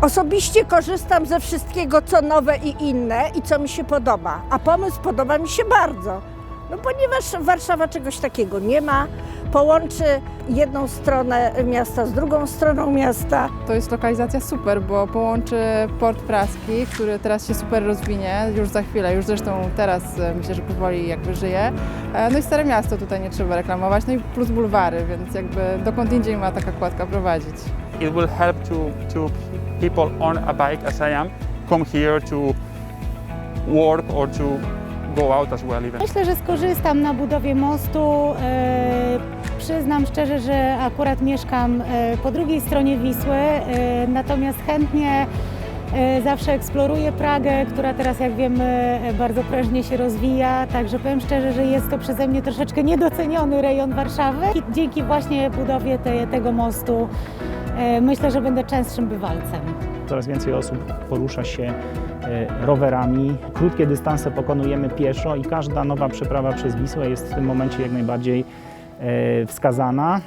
Osobiście korzystam ze wszystkiego, co nowe i inne i co mi się podoba. A pomysł podoba mi się bardzo. No ponieważ Warszawa czegoś takiego nie ma, połączy jedną stronę miasta z drugą stroną miasta. To jest lokalizacja super, bo połączy Port Praski, który teraz się super rozwinie, już za chwilę, już zresztą teraz e, myślę, że powoli jakby żyje. E, No i Stare Miasto tutaj nie trzeba reklamować, no i plus bulwary, więc jakby dokąd indziej ma taka kładka prowadzić. It will help to, to people on a bike as I am come here to work or to go out as well even. Myślę, że skorzystam na budowie mostu. E, przyznam szczerze, że akurat mieszkam e, po drugiej stronie Wisły, e, natomiast chętnie zawsze eksploruję Pragę, która teraz, jak wiemy, e, bardzo prężnie się rozwija. Także powiem szczerze, że jest to przeze mnie troszeczkę niedoceniony rejon Warszawy. I dzięki właśnie budowie te, tego mostu e, myślę, że będę częstszym bywalcem. Coraz więcej osób porusza się e, rowerami. Krótkie dystanse pokonujemy pieszo i każda nowa przeprawa przez Wisłę jest w tym momencie jak najbardziej e, wskazana.